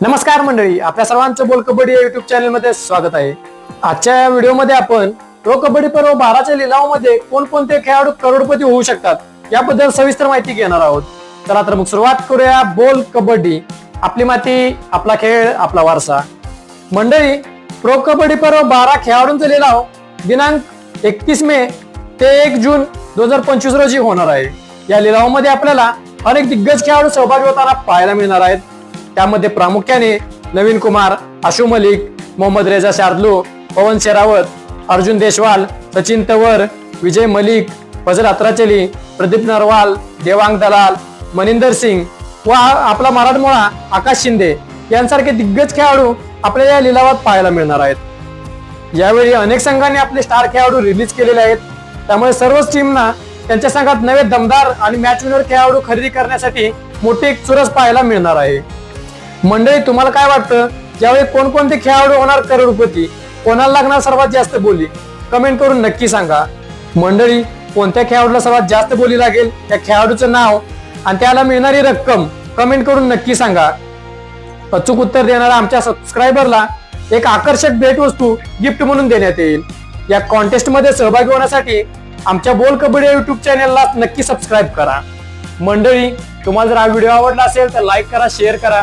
नमस्कार मंडळी आपल्या सर्वांचं बोल कबड्डी या युट्यूब चॅनलमध्ये स्वागत आहे. आजच्या या व्हिडिओमध्ये आपण प्रो कबड्डी पर्व बाराच्या लिलावमध्ये कोणकोणते खेळाडू करोडपती होऊ शकतात याबद्दल सविस्तर माहिती घेणार आहोत. चला तर मग सुरुवात करूया बोल कबड्डी. आपली माती आपला खेळ आपला वारसा. मंडळी प्रो कबड्डी पर्व बारा खेळाडूंचा लिलाव दिनांक एकतीस मे ते एक जून दोन हजार पंचवीस रोजी होणार आहे. या लिलावामध्ये आपल्याला अनेक दिग्गज खेळाडू सहभागी होताना पाहायला मिळणार आहेत. त्यामध्ये प्रामुख्याने नवीन कुमार आशू मलिक मोहम्मद रेजा शार्दलू पवन शेरावत अर्जुन देशवाल सचिन तवर विजय मलिक फजल अत्राचली प्रदीप नरवाल देवांग दलाल मनिंदर सिंग व आपला मराठमोळा आकाश शिंदे यांसारखे दिग्गज खेळाडू आपल्याला या लिलावात पाहायला मिळणार आहेत. यावेळी अनेक संघांनी आपले स्टार खेळाडू रिलीज केलेले आहेत. त्यामुळे सर्वच टीमना त्यांच्या संघात नवे दमदार आणि मॅच विनर खेळाडू खरेदी करण्यासाठी मोठी एक चुरस पाहायला मिळणार आहे. मंडळी तुम्हाला काय वाटतं? यावेळी कोणकोणते खेळाडू होणार करोडपती कोणाला लागणार सर्वात जास्त बोली? कमेंट करून नक्की सांगा. मंडळी कोणत्या खेळाडूला सर्वात जास्त बोली लागेल? त्या खेळाडूचं नाव आणि त्याला मिळणारी रक्कम कमेंट करून नक्की सांगा. अचूक उत्तर देणाऱ्या आमच्या सबस्क्रायबरला एक आकर्षक भेटवस्तू गिफ्ट म्हणून देण्यात येईल. या कॉन्टेस्टमध्ये सहभागी होण्यासाठी आमच्या बोल कबड्डी युट्यूब चॅनलला नक्की सबस्क्राईब करा. मंडळी तुम्हाला जर हा व्हिडिओ आवडला असेल तर लाईक करा शेअर करा.